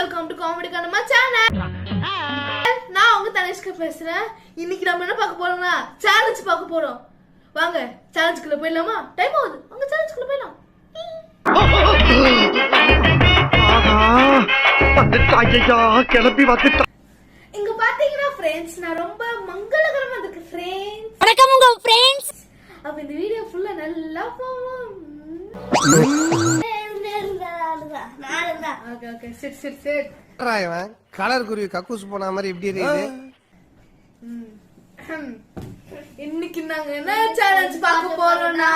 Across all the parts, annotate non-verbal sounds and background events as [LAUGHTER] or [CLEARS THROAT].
Welcome to comedy Kannamma channel நான் உங்க தனிஷ்கா பேசுறேன். இன்னைக்கு நம்ம என்ன பார்க்க போறோம்னா சேலஞ்ச் பார்க்க போறோம். வாங்க சேலஞ்சுக்குள்ள போயிடலாமா? டைம் ஆகுது. வாங்க சேலஞ்சுக்குள்ள போயிடலாம். கிளம்பி வந்துட்டா இங்க பாத்தீங்கன்னா ஃப்ரெண்ட்ஸ் நான் ரொம்ப மங்களகரமா இருக்கு ஃப்ரெண்ட்ஸ் வணக்கம் உங்க ஃப்ரெண்ட்ஸ் அப்ப இந்த வீடியோ ஃபுல்லா நல்லா போவோம் okay okay sit sit sit இவன்? கலர் குருவி கக்கூஸ் போன மாதிரி இப்படி இருக்குது. [CLEARS THROAT] இன்னைக்கு நாங்க என்ன சேலஞ்ச் பார்க்க போறோம்னா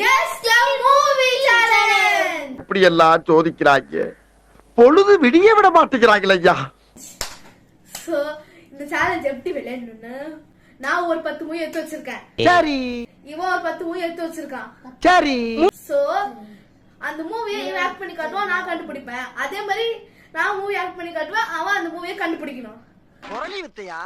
கெஸ்ட் மூவி சேலஞ்ச் இப்படி எல்லாம் சோதிக்கிறாங்க பொழுது விடிய விட மாட்டேங்கிறாங்களே ஐயா. சோ இந்த சேலஞ்ச் எப்படி விளையாடணும்னா நான் ஒரு பத்து மூவி எடுத்து வச்சிருக்கேன். சரி. இவன் ஒரு பத்து மூவி எடுத்து வச்சிருக்கான். சரி. சோ அந்த மூவியை இவன் ஆக்ட் பண்ணி காட்டுவான் நான் கண்டுபிடிப்பேன். அதே மாதிரி நான் மூவி ஆக்ட் பண்ணி காட்டுவேன் அவன் அந்த மூவியை கண்டுபிடிக்கணும். முரளி வித்தையா?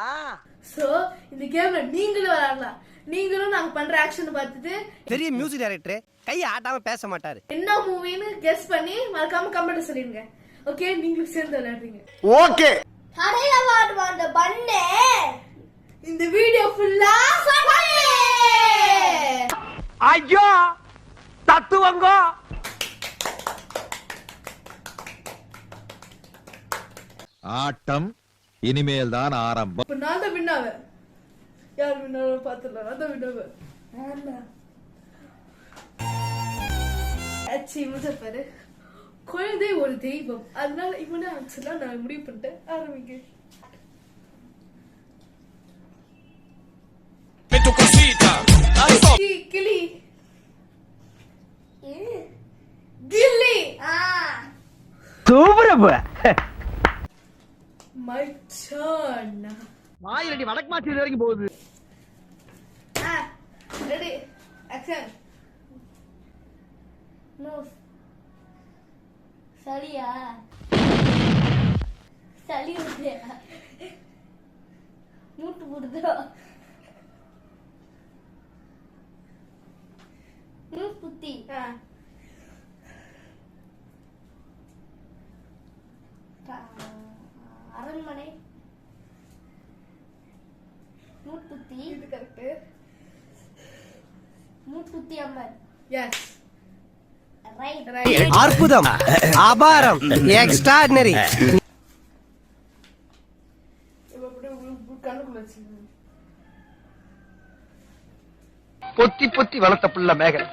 சோ இந்த கேம்ல நீங்களும் விளையாடலாம். நீங்களும் நாங்க பண்ற ஆக்ஷன் பார்த்துட்டு பெரிய மியூசிக் டைரக்டர் கையை ஆட்டாம பேச மாட்டாரு. என்ன மூவின்னு கெஸ் பண்ணி மறக்காம கமெண்ட் சொல்லிடுங்க. ஓகே நீங்களும் சேர்ந்து விளையாடுறீங்க. ஓகே கடையில வாடுவான் அந்த பண்ணு. இந்த வீடியோ ஃபுல்லா ஐயோ! தத்துவங்கோ! ஆட்டம் இனிமேல் தான் ஆரம்பம். இப்ப நான் தான் வின்னாவ யார் வின்னாவ பாத்துடலாம் நான் தான் வின்னாவ அச்சி முதல் பாரு. குழந்தை ஒரு தெய்வம். அதனால இவனே ஆன்சர்லாம் நான் முடிவு பண்ணிட்டேன். ஆரம்பிங்க. கி- கிளி. கில்லி சூப்பரப்ப மை டர்ன் வாயிலடி வடக்கு மாற்றி வரைக்கும் போகுது. ரெடி ஆக்ஷன் நோஸ் சரியா சளி வருது மூட்டு போடுதோ? மூக்குத்தி ஆ. அரண்மனை மூட்டுத்தி இது கரெக்ட் மூட்டுத்தி அம்மன். எஸ் அற்புதம். அபாரம். எக்ஸ்ட்ராடினரி பொத்தி பொத்தி வளர்த்த புள்ள மேகல்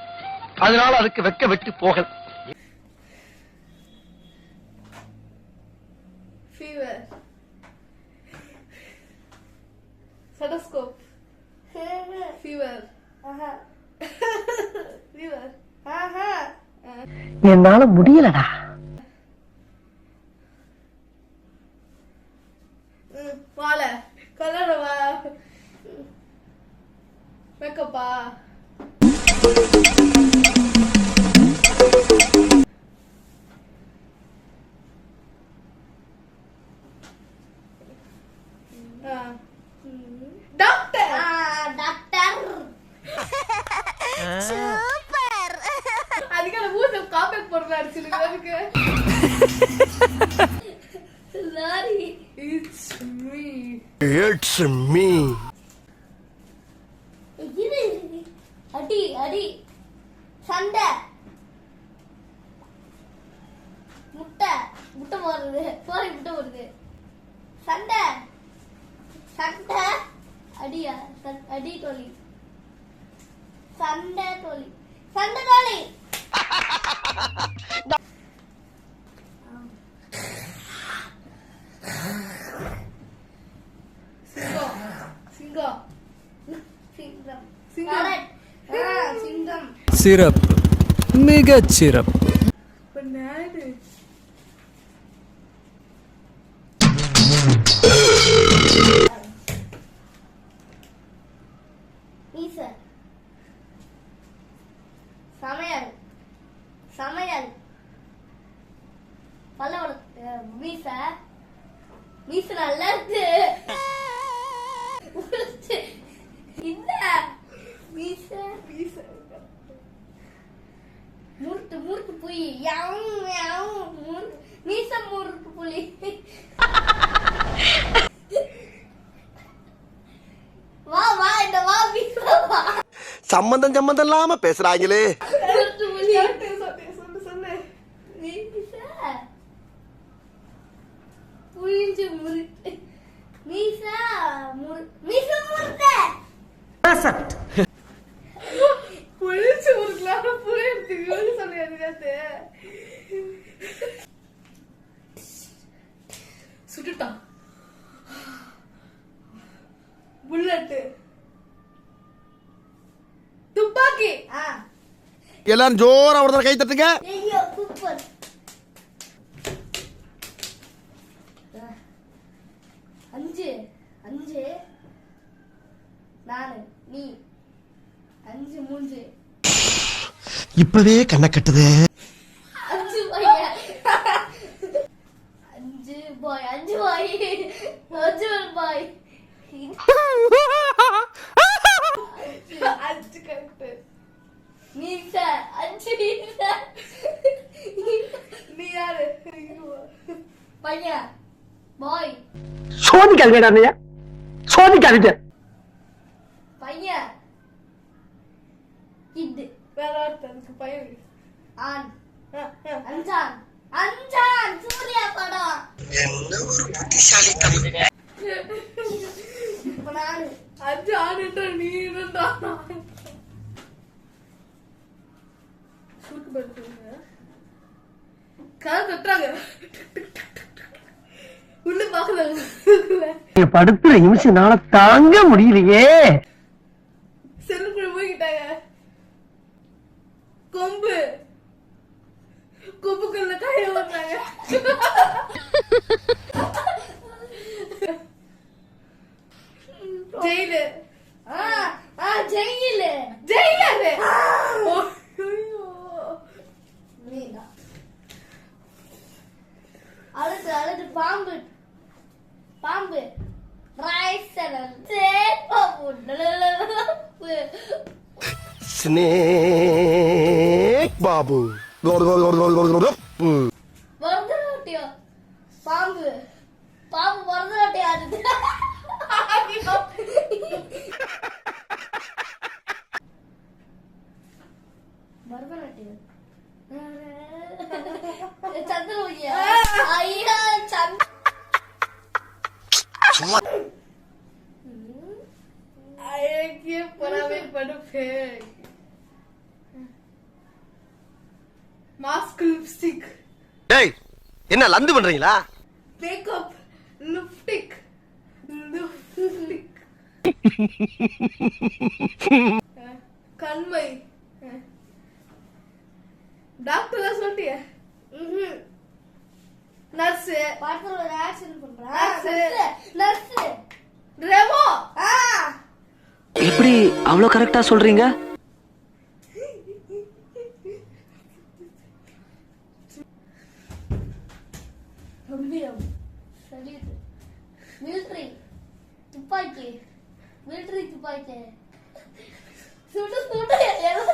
அதனால அதுக்கு வெக்க வெட்டு போகல. ஆஹா ஃபீவர் ஆஹா என்னால முடியலடா. வாழை. கலர் வா. மேக்கப்பா. டாக்டர் டாக்டர் அதுக்கான ஊர்ல காம்பேக் போடுறது அடிச்சிருக்கு அதுக்கு sorry it's me it's me அடி அடி. சண்டை. முட்டை. முட்டை போடுறது. சோரி முட்டை போடுறது. சண்டை. சண்டை அடியா அடி தோழி சண்டை தோழி சண்டை தோழி சிங்கம் சிங்கம் சிங்கம் சிங்கம் சிங்கம் சிறப்பு மிகச் சிறப்பு மீச வீச முறுட்டு முறுட்டு புய் யாவும் யாவும் முறு- மீச புய். புலி வா வா இந்த வா மீசா வா. சம்பந்தம் சம்பந்தம் இல்லாம பேசுறாங்களே. திருட்டு புலி சொல்லு சொல்லு சொல்லு மீசா. புளிஞ்சு முரு மீசா முருத்த புளிச்சு எல்லாரும் ஜோரா ஒரு கை தட்டுங்க. அஞ்சு அஞ்சு நானு நீ. அஞ்சு மூஞ்சு இப்பவே கண்ணை கட்டுது அஞ்சு பையன் அஞ்சு பாய் அஞ்சு பாய் அஞ்சு பாய் அஞ்சு கட்டு மீச அஞ்சு மீச நீ யாரு பையன் பாய் சோதிக்காதீங்க அண்ணையா சோதிக்காதீங்க. பையன் கிட் வேற ஒருத்தர் அதுக்கு பையன் ஆண். அஞ்சான். அஞ்சான். சூர்யா படம். இப்ப நானு. அஞ்சு ஆணுன்ற நீ இருந்தா. சுருக்கு படுத்துங்க கதை தட்டுறாங்க. உள்ள பாக்குறாங்க படுத்துற நிமிஷம்னால தாங்க முடியலையே. செல்லுக்குள்ள போய்கிட்டாங்க. கொம்பு. கொம்புக்குள்ள கைய ஓட்டுறாங்க ஜெயிலு. ஆ ஆ ஜெயிலு. ஜெயிலரு 왜? 스낵 바보. 로로로로로로로. என்ன லந்து பண்றீங்களா? மேக்கப் லிப்டிக் லிப்டிக் கண்மை. டாக்டர் சொல்லிட்டிய? நர்ஸ் பாட்டுல ஒரு Nurse. பண்றேன் நர்ஸ் ரெமோ ஆ எப்படி அவ்வளவு கரெக்டா சொல்றீங்க? கம்பீரம் சல்யூட் மிலிட்ரி துப்பாக்கி. மிலிட்ரி துப்பாக்கி. சுடு சுடு எல்லாரும்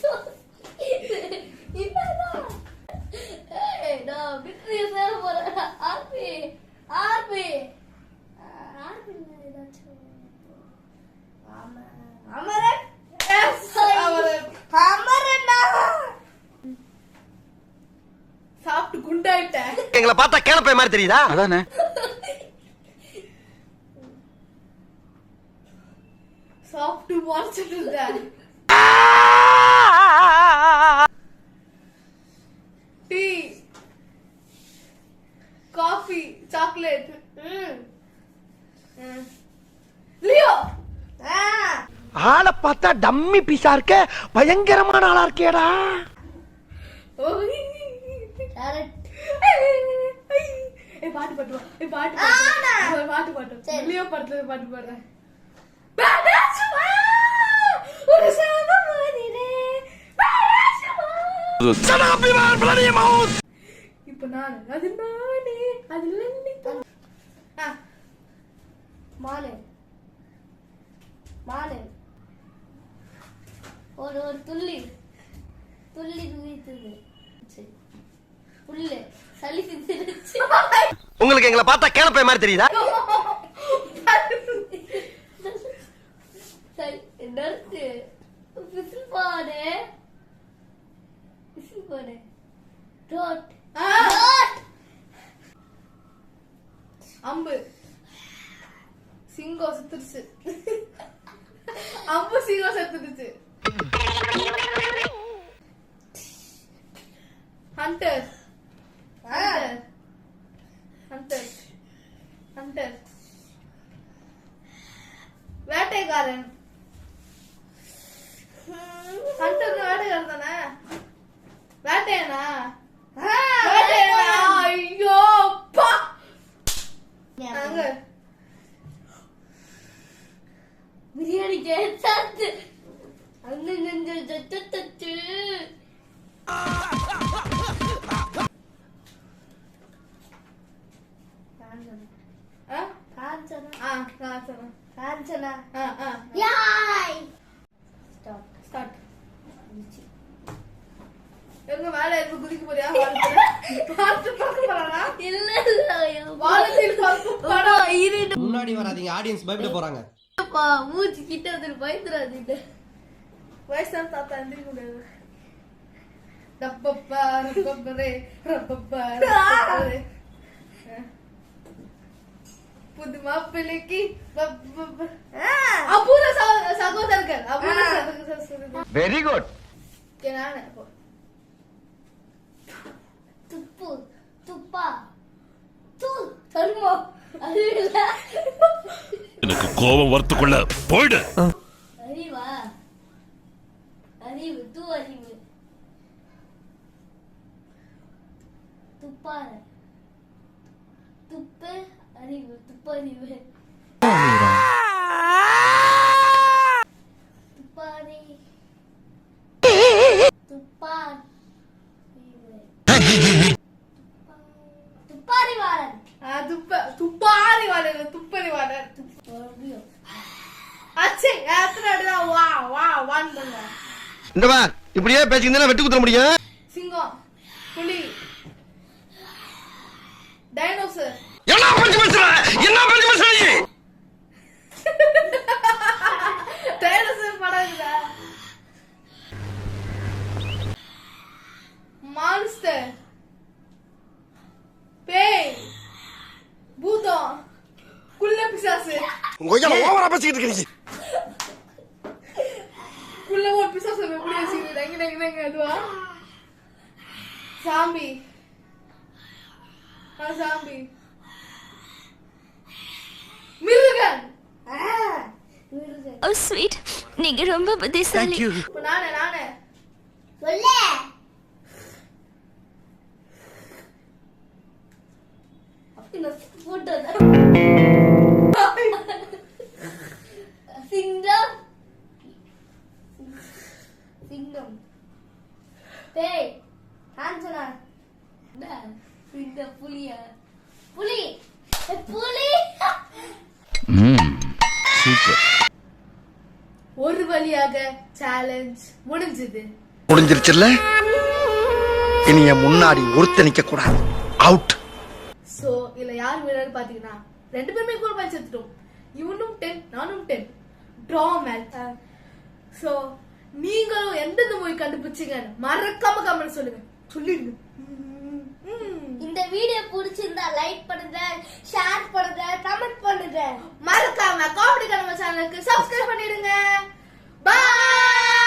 சுடு என்னதான் நான் மிலிட்ரி சேர போறேன். ஆர்பி ஆர்பி எங்களை பார்த்தா கேளப்பை மாதிரி தெரியுதா? அதானே. சாப்பிட்டு முறைச்சிட்டு இருந்தேன் டீ. Coffee chocolate. லியோ. ஆளை பார்த்தா டம்மி பீஸா இருக்க பயங்கரமான ஆளா இருக்கேடா கேரட் பாட்டு பாட்டு பாட்டு பாட்டு ஒரு பாட்டு பாட்டு சரி. படத்துல ஒரு பாட்டு பாடுறேன் இப்ப நானு அது நானே அது ஒரு ஒரு துள்ளி துள்ளி குதித்தது சரி புல்லு. சளி சிந்திருச்சு. உங்களுக்கு எங்களை பார்த்தா கேளப்பை மாதிரி தெரியுதா? சரி என்னது? விசில் பாடு விசில் அம்பு. சிங்கம் செத்துருச்சு. அம்பு சிங்கம் செத்துருச்சு. ஹண்டர். 되나? 아, 왜 되나? 이거 팍! 안 아, 그래. 미안해, 괜찮지? 안 되는데, 저, 저, 저, 저. 어? 다 앉잖아. 아, 나왔잖아. 다 앉잖아. 아, 아. 야! குதிக்க போறியா? இல்ல இல்ல இருட்டு முன்னாடி வராதீங்க ஆடியன்ஸ் பயப்பட போறாங்க. பா மூச்சு கிட்ட வந்து பயந்துராதீங்க வயசான தாத்தா எந்திரிக்க முடியாது ரப்பப்பா ரப்பப்பரே ரப்பப்பா புது மாப்பிள்ளைக்கு அபூர்வ சகோதரர்கள். அபூர்வ சகோதரர்கள் வெரி குட் நானு இப்போ. துப்பு துப்பா தூ தர்மோ. அது இல்ல எனக்கு கோபம் வரத்துக்குள்ள போயிடு. அறிவா அறிவு தூ அறிவு துப்பார. துப்பு அறிவு துப்பறிவு. துப்பாரி. துப்பார் துப்பாரிவாளன் ஆ, துப்ப துப்பாரி வாடர் துப்பரி வாடர் அச்சே எத்தனை அடிதான் வா வா வான் பண்ண இந்த இப்படியே பேசிக்கிட்டு வெட்டு குத்துற முடியும் சிங்கம் புலி டைனோசர் என்ன பஞ்சு பேசுற என்ன பஞ்சு பேசுற நீ டைனோசர் படம் இருக்குதா மான்ஸ்டர் பேய் பூதம் குள்ள பிசாசு கொஞ்சம் ஓவரா பேசிக்கிட்டு இருக்கீங்க குள்ள ஒரு பிசாசு எப்படி எங்க அதுவா? சாம்பி. ஆ சாம்பி. மிருகன். ஓ ஸ்வீட் நீங்க ரொம்ப புத்திசாலி. நானே நானே. சொல்ல. சிங்கம். சிங்கம் பேய் காஞ்சனா சிங்கம் புலியா? புலி. புலி? ஒரு வழியாக சேலஞ்ச் முடிஞ்சது. முடிஞ்சிருச்சுல்ல? இனி என் முன்னாடி ஒருத்த நிக்க கூடாது அவுட் சோ இதுல யார் விளையாடு பாத்தீங்கன்னா ரெண்டு பேருமே கோல் பாயிண்ட்ஸ் எடுத்துட்டோம். இவனும் டென் நானும் டென் ட்ரா மேட்ச் சோ நீங்களும் எந்தெந்த மூவி கண்டுபிடிச்சீங்கன்னு மறக்காம கமெண்ட் சொல்லுங்க. சொல்லிடுங்க. இந்த வீடியோ பிடிச்சிருந்தா லைக் பண்ணுங்க ஷேர் பண்ணுங்க கமெண்ட் பண்ணுங்க. மறக்காம காமெடி கடமை சேனலுக்கு சப்ஸ்கிரைப் பண்ணிடுங்க. பாய்